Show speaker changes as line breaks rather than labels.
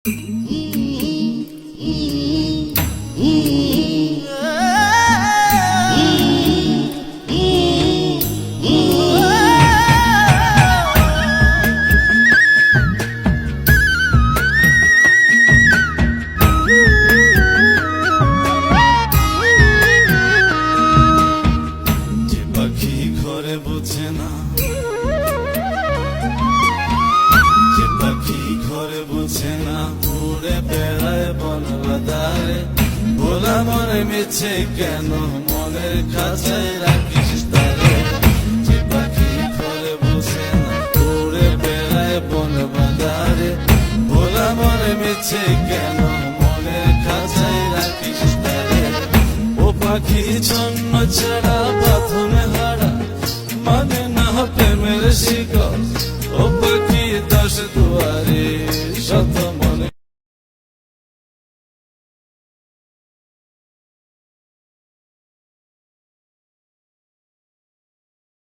যে পাখি ঘরে বোঝে না উড়ে বেড়ায় বন বাদারে ভোলা মনে মিছে কেন মনের কাছে রাখিস তারে? যে পাখি ঘরে বোঝে না উড়ে বেড়ায় বন বাদারে ভোলা মনে মিছে কেন মনের কাছে রাখিস তারে? ও পাখি জন্ম ছাড়া প্রথমে হারা মানে না প্রেমের দুয়ারে